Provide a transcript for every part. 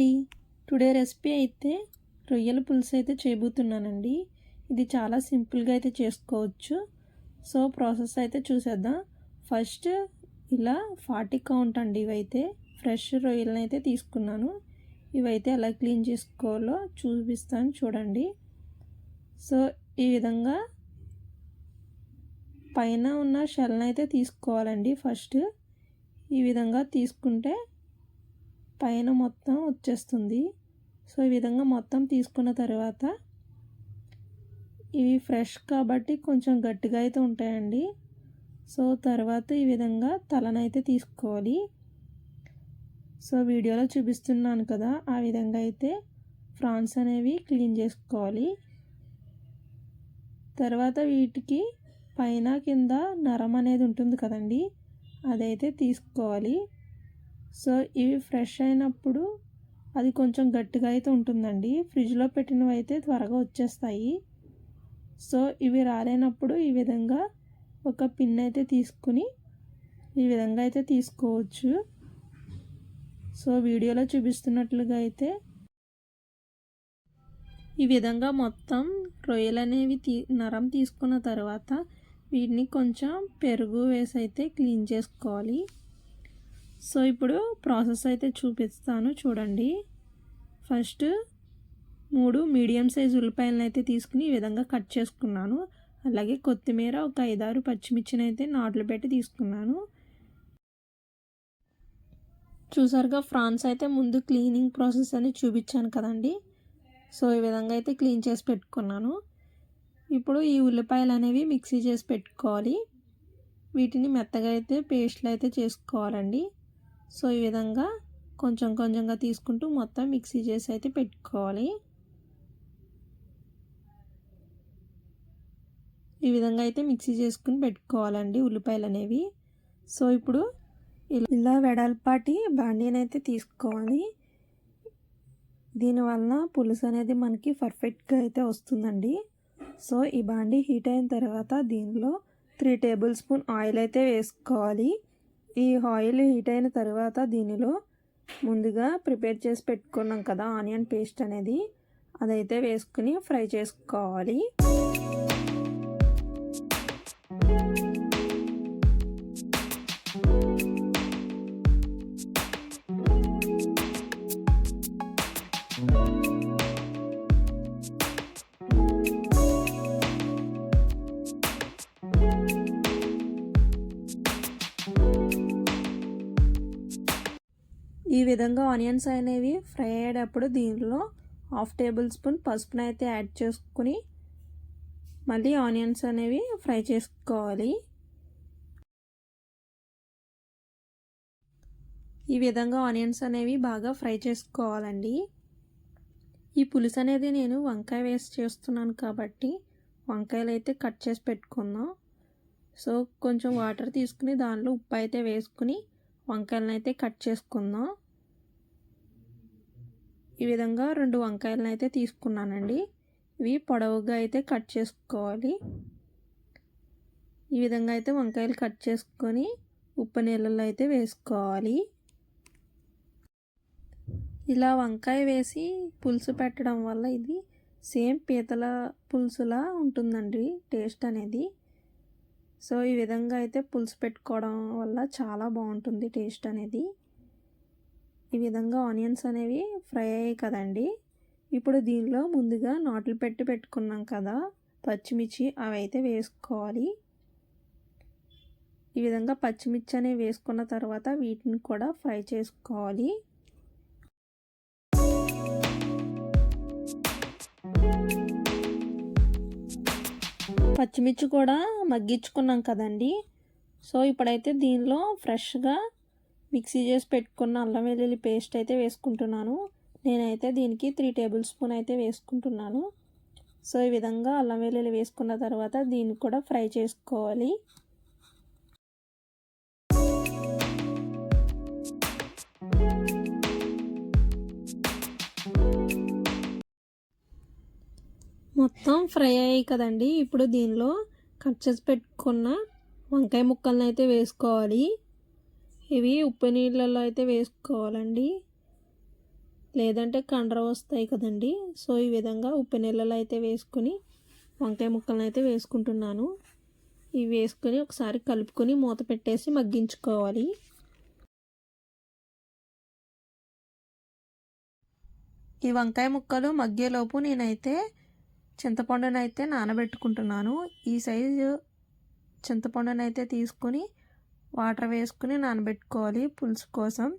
అండి. Today recipe అయితే రొయ్యల పులుసు అయితే చేయబోతున్నానండి. ఇది చాలా సింపుల్గా అయితే చేసుకోవచ్చు. సో ప్రాసెస్ అయితే చూసేద్దాం. ఫస్ట్ ఇలా ఫార్టీ కౌంట్ అండి ఇవైతే. ఫ్రెష్ రొయ్యలను అయితే తీసుకున్నాను. ఇవైతే ఎలా క్లీన్ చేసుకోవాలో చూపిస్తాను చూడండి. సో ఈ విధంగా పైన ఉన్న షెల్ని అయితే తీసుకోవాలండి ఫస్ట్. ఈ విధంగా తీసుకుంటే పైన మొత్తం వచ్చేస్తుంది. సో ఈ విధంగా మొత్తం తీసుకున్న తర్వాత ఇవి ఫ్రెష్ కాబట్టి కొంచెం గట్టిగా అయితే ఉంటాయండి. సో తర్వాత ఈ విధంగా తలనైతే తీసుకోవాలి. సో వీడియోలో చూపిస్తున్నాను కదా ఆ విధంగా అయితే ఫ్రాన్స్ అనేవి క్లీన్ చేసుకోవాలి. తర్వాత వీటికి పైన కింద నరం అనేది ఉంటుంది కదండి అదైతే తీసుకోవాలి. సో ఇవి ఫ్రెష్ అయినప్పుడు అది కొంచెం గట్టిగా అయితే ఉంటుందండి. ఫ్రిడ్జ్లో పెట్టినవి అయితే త్వరగా వచ్చేస్తాయి. సో ఇవి రాలేనప్పుడు ఈ విధంగా ఒక పిన్ అయితే తీసుకుని ఈ విధంగా అయితే తీసుకోవచ్చు. సో వీడియోలో చూపిస్తున్నట్లుగా అయితే ఈ విధంగా మొత్తం రొయ్యలు అనేవి తీ నరం తీసుకున్న తర్వాత వీటిని కొంచెం పెరుగు వేసి అయితే క్లీన్ చేసుకోవాలి. సో ఇప్పుడు ప్రాసెస్ అయితే చూపిస్తాను చూడండి. ఫస్ట్ మూడు మీడియం సైజ్ ఉల్లిపాయలను అయితే తీసుకుని ఈ విధంగా కట్ చేసుకున్నాను. అలాగే కొత్తిమీర ఒక ఐదారు పచ్చిమిర్చిని అయితే నాట్లు పెట్టి తీసుకున్నాను. చూసారుగా ఫ్రాన్స్ అయితే ముందు క్లీనింగ్ ప్రాసెస్ అని చూపించాను కదండి. సో ఈ విధంగా అయితే క్లీన్ చేసి పెట్టుకున్నాను. ఇప్పుడు ఈ ఉల్లిపాయలు అనేవి మిక్సీ చేసి పెట్టుకోవాలి. వీటిని మెత్తగా అయితే పేస్ట్లు అయితే చేసుకోవాలండి. సో ఈ విధంగా కొంచెం కొంచెంగా తీసుకుంటూ మొత్తం మిక్సీ చేసి అయితే పెట్టుకోవాలి. ఈ విధంగా అయితే మిక్సీ చేసుకుని పెట్టుకోవాలండి ఉల్లిపాయలు అనేవి సో ఇప్పుడు ఇలా వెడల్పాటి బాండీని అయితే తీసుకోవాలి దీనివలన పులుసు అనేది మనకి పర్ఫెక్ట్గా అయితే వస్తుందండి. సో ఈ బాండీ హీట్ అయిన తర్వాత దీనిలో త్రీ టేబుల్ స్పూన్ ఆయిల్ అయితే వేసుకోవాలి. ఈ ఆయిల్ హీట్ అయిన తర్వాత దీనిలో ముందుగా ప్రిపేర్ చేసి పెట్టుకున్నాం కదా ఆనియన్ పేస్ట్ అనేది. అదైతే వేసుకుని ఫ్రై చేసుకోవాలి. ఈ విధంగా ఆనియన్స్ అనేవి ఫ్రై అయ్యేటప్పుడు దీనిలో హాఫ్ టేబుల్ స్పూన్ పసుపును అయితే యాడ్ చేసుకుని మళ్ళీ ఆనియన్స్ అనేవి ఫ్రై చేసుకోవాలి. ఈ విధంగా ఆనియన్స్ అనేవి బాగా ఫ్రై చేసుకోవాలండి. ఈ పులుసు అనేది నేను వంకాయ వేసి చేస్తున్నాను కాబట్టి వంకాయలు అయితే కట్ చేసి పెట్టుకుందాం. సో కొంచెం వాటర్ తీసుకుని దానిలో ఉప్పు అయితే వేసుకుని వంకాయలను అయితే కట్ చేసుకుందాం. ఈ విధంగా రెండు వంకాయలను అయితే తీసుకున్నానండి. ఇవి పొడవుగా అయితే కట్ చేసుకోవాలి. ఈ విధంగా అయితే వంకాయలు కట్ చేసుకొని ఉప్పు నీళ్ళలో అయితే వేసుకోవాలి. ఇలా వంకాయ వేసి పులుసు పెట్టడం వల్ల ఇది సేమ్ పీతల పులుసులా ఉంటుందండి టేస్ట్ అనేది. సో ఈ విధంగా అయితే పులుసు పెట్టుకోవడం వల్ల చాలా బాగుంటుంది టేస్ట్ అనేది. ఈ విధంగా ఆనియన్స్ అనేవి ఫ్రై అయ్యాయి కదండి. ఇప్పుడు దీనిలో ముందుగా నాట్లు పెట్టి పెట్టుకున్నాం కదా పచ్చిమిర్చి అవి అయితే వేసుకోవాలి. ఈ విధంగా పచ్చిమిర్చి అనేవి వేసుకున్న తర్వాత వీటిని కూడా ఫ్రై చేసుకోవాలి. పచ్చిమిర్చి కూడా మగ్గించుకున్నాం కదండి. సో ఇప్పుడైతే దీనిలో ఫ్రెష్గా మిక్సీ చేసి పెట్టుకున్న అల్లం వెల్లుల్లి పేస్ట్ అయితే వేసుకుంటున్నాను. నేనైతే దీనికి త్రీ టేబుల్ స్పూన్ అయితే వేసుకుంటున్నాను. సో ఈ విధంగా అల్లం వెల్లుల్లి వేసుకున్న తర్వాత దీన్ని కూడా ఫ్రై చేసుకోవాలి. మొత్తం ఫ్రై అయ్యాయి కదండి. ఇప్పుడు దీనిలో కట్ చేసి పెట్టుకున్న వంకాయ ముక్కలను అయితే వేసుకోవాలి. ఇవి ఉప్పు నీళ్ళల్లో అయితే వేసుకోవాలండి. లేదంటే కండ్ర వస్తాయి కదండి. సో ఈ విధంగా ఉప్పు నీళ్ళలో అయితే వేసుకొని వంకాయ ముక్కలను అయితే వేసుకుంటున్నాను. ఇవి వేసుకొని ఒకసారి కలుపుకొని మూత పెట్టేసి మగ్గించుకోవాలి. ఈ వంకాయ ముక్కలు మగ్గేలోపు నేనైతే చింతపండునైతే నానబెట్టుకుంటున్నాను. ఈ సైజు చింతపండునైతే తీసుకొని వాటర్ వేసుకుని నానబెట్టుకోవాలి పులుసు కోసం.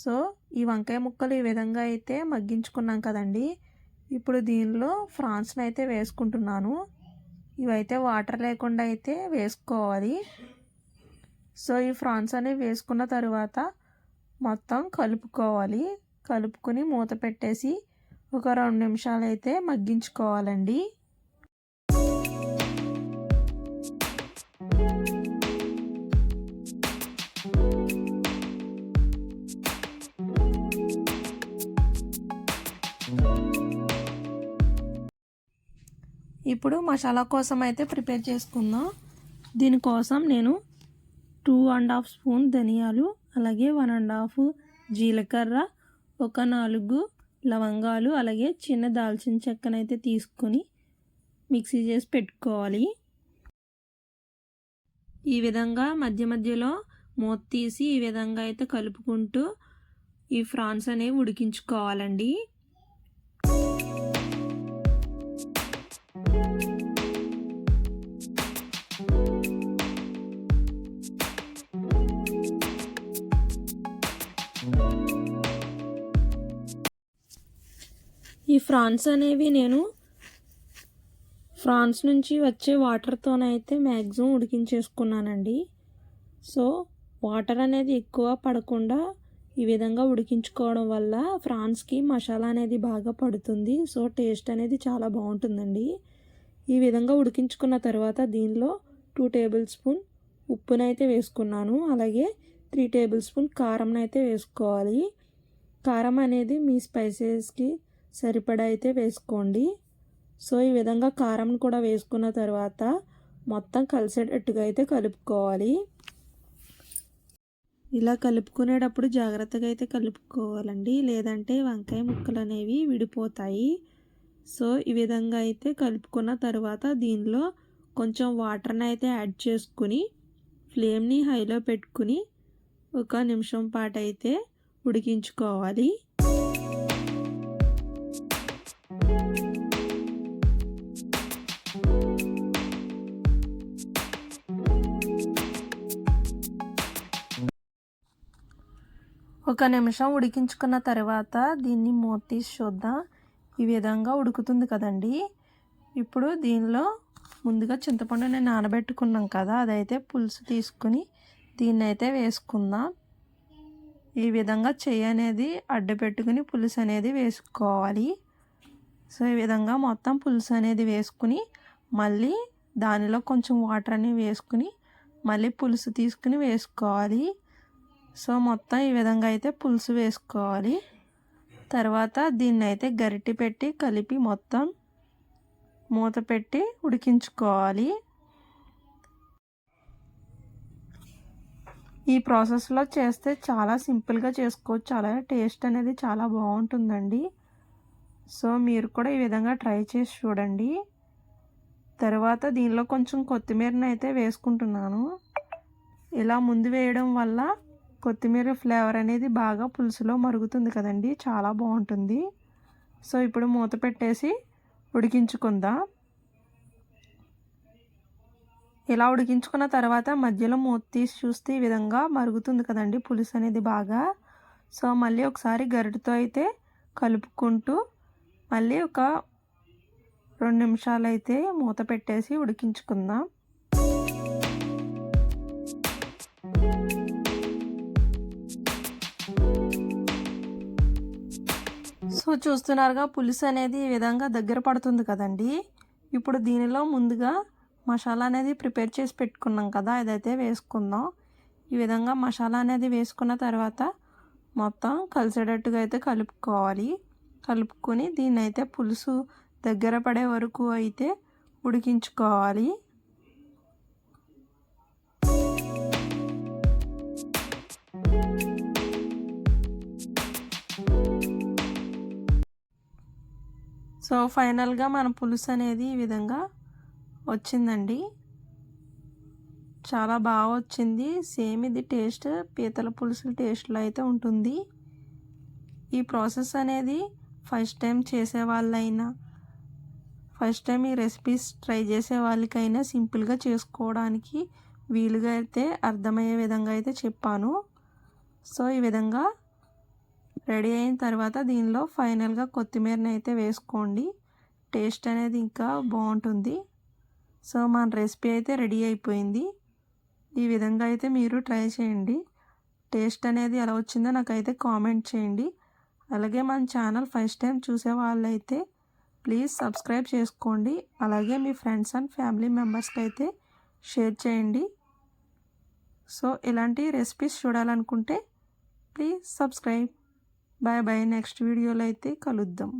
సో ఈ వంకాయ ముక్కలు ఈ విధంగా అయితే మగ్గించుకున్నాం కదండి. ఇప్పుడు దీనిలో ఫ్రాన్స్ని అయితే వేసుకుంటున్నాను. ఇవైతే వాటర్ లేకుండా అయితే వేసుకోవాలి. సో ఈ ఫ్రాన్స్ అనేవి వేసుకున్న తర్వాత మొత్తం కలుపుకోవాలి. కలుపుకొని మూత పెట్టేసి ఒక రెండు నిమిషాలు అయితే మగ్గించుకోవాలండి. ఇప్పుడు మసాలా కోసం అయితే ప్రిపేర్ చేసుకుందాం. దీనికోసం నేను టూ అండ్ హాఫ్ స్పూన్ ధనియాలు అలాగే వన్ అండ్ హాఫ్ జీలకర్ర ఒక నాలుగు లవంగాలు అలాగే చిన్న దాల్చిన చెక్కనైతే తీసుకొని మిక్సీ చేసి పెట్టుకోవాలి. ఈ విధంగా మధ్య మధ్యలో మూత తీసి ఈ విధంగా అయితే కలుపుకుంటూ ఈ ఫ్రాన్స్ అనేవి ఉడికించుకోవాలండి. ఫ్రాన్స్ అనేవి నేను ఫ్రాన్స్ నుంచి వచ్చే వాటర్తోనైతే మ్యాక్సిమం ఉడికించేసుకున్నానండి. సో వాటర్ అనేది ఎక్కువ పడకుండా ఈ విధంగా ఉడికించుకోవడం వల్ల ఫ్రాన్స్కి మసాలా అనేది బాగా పడుతుంది. సో టేస్ట్ అనేది చాలా బాగుంటుందండి. ఈ విధంగా ఉడికించుకున్న తర్వాత దీనిలో టూ టేబుల్ స్పూన్ ఉప్పునైతే వేసుకున్నాను. అలాగే త్రీ టేబుల్ స్పూన్ కారంనైతే వేసుకోవాలి. కారం అనేది మీ స్పైసెస్కి సరిపడా అయితే వేసుకోండి. సో ఈ విధంగా కారం కూడా వేసుకున్న తర్వాత మొత్తం కలిసేటట్టుగా అయితే కలుపుకోవాలి. ఇలా కలుపుకునేటప్పుడు జాగ్రత్తగా అయితే కలుపుకోవాలండి. లేదంటే వంకాయ ముక్కలు అనేవి విడిపోతాయి. సో ఈ విధంగా అయితే కలుపుకున్న తర్వాత దీనిలో కొంచెం వాటర్ని అయితే యాడ్ చేసుకుని ఫ్లేమ్ని హైలో పెట్టుకుని ఒక నిమిషం పాటు అయితే ఉడికించుకోవాలి. ఒక నిమిషం ఉడికించుకున్న తర్వాత దీన్ని మూత తీసి చూద్దాం. ఈ విధంగా ఉడుకుతుంది కదండి. ఇప్పుడు దీనిలో ముందుగా చింతపండు నేను నానబెట్టుకున్నాం కదా అదైతే పులుసు తీసుకుని దీన్ని అయితే వేసుకుందాం. ఈ విధంగా చెయ్యి అనేది అడ్డు పెట్టుకుని పులుసు అనేది వేసుకోవాలి. సో ఈ విధంగా మొత్తం పులుసు అనేది వేసుకుని మళ్ళీ దానిలో కొంచెం వాటర్ అని వేసుకుని మళ్ళీ పులుసు తీసుకుని వేసుకోవాలి. సో మొత్తం ఈ విధంగా అయితే పులుసు వేసుకోవాలి. తర్వాత దీన్ని అయితే గరిటె పెట్టి కలిపి మొత్తం మూత పెట్టి ఉడికించుకోవాలి. ఈ ప్రాసెస్లో చేస్తే చాలా సింపుల్గా చేసుకోవచ్చు. చాలా టేస్ట్ అనేది చాలా బాగుంటుందండి. సో మీరు కూడా ఈ విధంగా ట్రై చేసి చూడండి. తర్వాత దీనిలో కొంచెం కొత్తిమీరని అయితే వేసుకుంటున్నాను. ఇలా ముందు వేయడం వల్ల కొత్తిమీర ఫ్లేవర్ అనేది బాగా పులుసులో మరుగుతుంది కదండి. చాలా బాగుంటుంది. సో ఇప్పుడు మూత పెట్టేసి ఉడికించుకుందాం. ఇలా ఉడికించుకున్న తర్వాత మధ్యలో మూత తీసి చూస్తే ఈ విధంగా మరుగుతుంది కదండి పులుసు అనేది బాగా. సో మళ్ళీ ఒకసారి గరిటతో అయితే కలుపుకుంటూ మళ్ళీ ఒక రెండు నిమిషాలు అయితే మూత పెట్టేసి ఉడికించుకుందాం. సో చూస్తున్నారుగా పులుసు అనేది ఈ విధంగా దగ్గర పడుతుంది కదండి. ఇప్పుడు దీనిలో ముందుగా మసాలా అనేది ప్రిపేర్ చేసి పెట్టుకున్నాం కదా ఇదైతే వేసుకుందాం. ఈ విధంగా మసాలా అనేది వేసుకున్న తర్వాత మొత్తం కలిసేటట్టుగా అయితే కలుపుకోవాలి. కలుపుకొని దీన్ని అయితే పులుసు దగ్గర పడే వరకు అయితే ఉడికించుకోవాలి. సో ఫైనల్గా మన పులుసు అనేది ఈ విధంగా వచ్చిందండి. చాలా బాగా వచ్చింది. సేమ్ ఇది టేస్ట్ పీతల పులుసు టేస్ట్లో అయితే ఉంటుంది. ఈ ప్రాసెస్ అనేది ఫస్ట్ టైం చేసే వాళ్ళైనా ఫస్ట్ టైం ఈ రెసిపీస్ ట్రై చేసే వాళ్ళకైనా సింపుల్గా చేసుకోవడానికి వీలుగా అయితే అర్థమయ్యే విధంగా అయితే చెప్పాను. సో ఈ విధంగా రెడీ అయిన తర్వాత దీనిలో ఫైనల్గా కొత్తిమీరని అయితే వేసుకోండి. టేస్ట్ అనేది ఇంకా బాగుంటుంది. సో మన రెసిపీ అయితే రెడీ అయిపోయింది. ఈ విధంగా అయితే మీరు ట్రై చేయండి. టేస్ట్ అనేది ఎలా వచ్చిందో నాకైతే కామెంట్ చేయండి. అలాగే మన ఛానల్ ఫస్ట్ టైం చూసే వాళ్ళైతే ప్లీజ్ సబ్స్క్రైబ్ చేసుకోండి. అలాగే మీ ఫ్రెండ్స్ అండ్ ఫ్యామిలీ మెంబర్స్కి అయితే షేర్ చేయండి. సో ఇలాంటి రెసిపీస్ చూడాలనుకుంటే please subscribe. Bye bye next వీడియోలో అయితే కలుద్దాం.